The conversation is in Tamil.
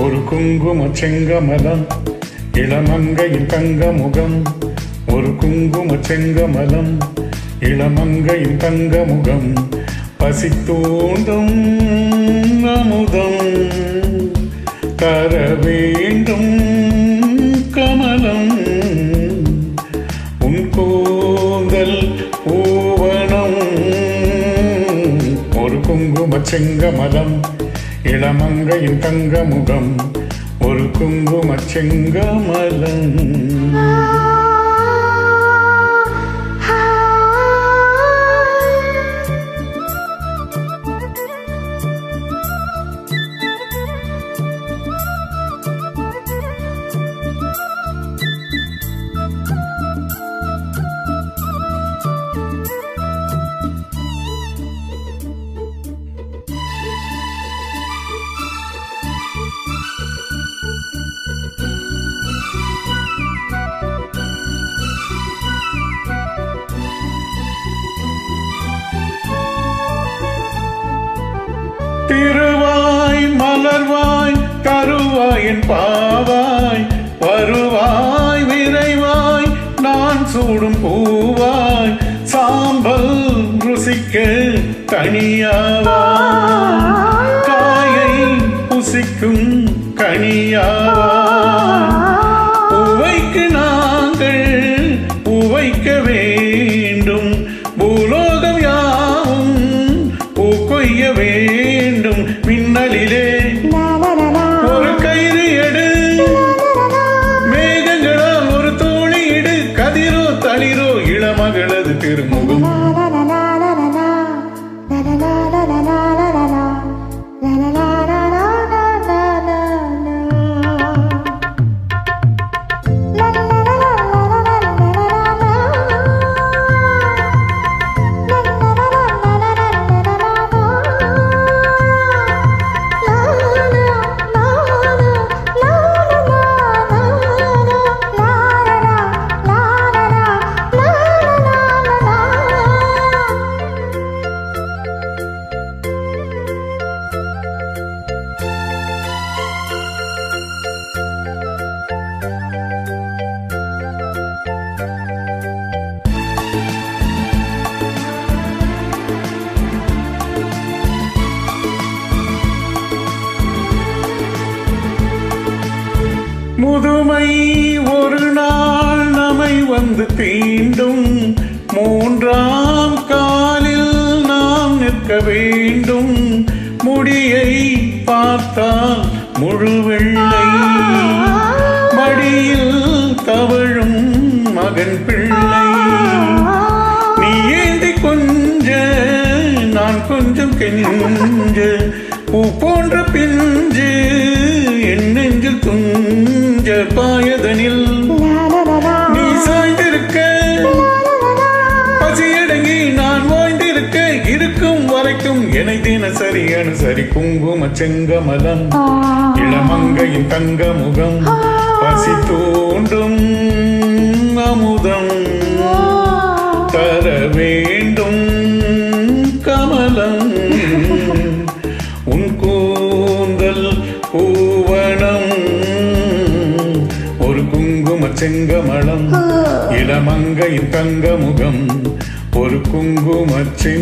ஒரு குங்கும செங்கமலம் இளமங்கையில் தங்க முகம் ஒரு குங்கும செங்கமலம் இளமங்கையில் தங்க முகம் பசி தூண்டும் அமுதம் தர வேண்டும் கமலம். உன் கூந்தல் பூவனம் ஒரு குங்கும செங்கமலம் இளமங்கையின் தங்க முகம் ஒரு குங்கும செங்கமலம் திருவாய் மலர்வாய் கருவாயின் பாவாய் வருவாய் விரைவாய் நான் சூடும் பூவாய் சாம்பல் ருசிக்க தனியாவாய் காயை புசிக்கும் கனியாவாய். உவைக்கு நாங்கள் உவைக்க வேண்டும். பூலோகம் யாவும் பூ கொய்ய வேண்டும் மின்னலிலே ஒரு கயிறு எடு. மேகங்களால் ஒரு தோணி இடு கதிரோ தளிரோ இளமகளது திருமுகம். வந்து தீண்டும். மூன்றாம் காலில் நாம் நிற்க வேண்டும். முடியை பார்த்தால் முழு வெள்ளை மடியில் தவழும் மகன் பிள்ளை. நீ ஏந்தி கொஞ்ச நான் கொஞ்சம் கெஞ்ச. பூ போன்ற பிஞ்சு என் நெஞ்சில் துஞ்ச. பாயதனில் என்னை தினசரி அனுசரி குங்கும செங்கமலம் இளமங்கையின் தங்க முகம் பசி தோன்றும் அமுதம் தர வேண்டும் கமலம். உன் கூந்தல் பூவனம் ஒரு குங்கும செங்கமலம் இளமங்கையின் தங்க முகம் ഒരു കുങ്കുമച്ചിന്തമലം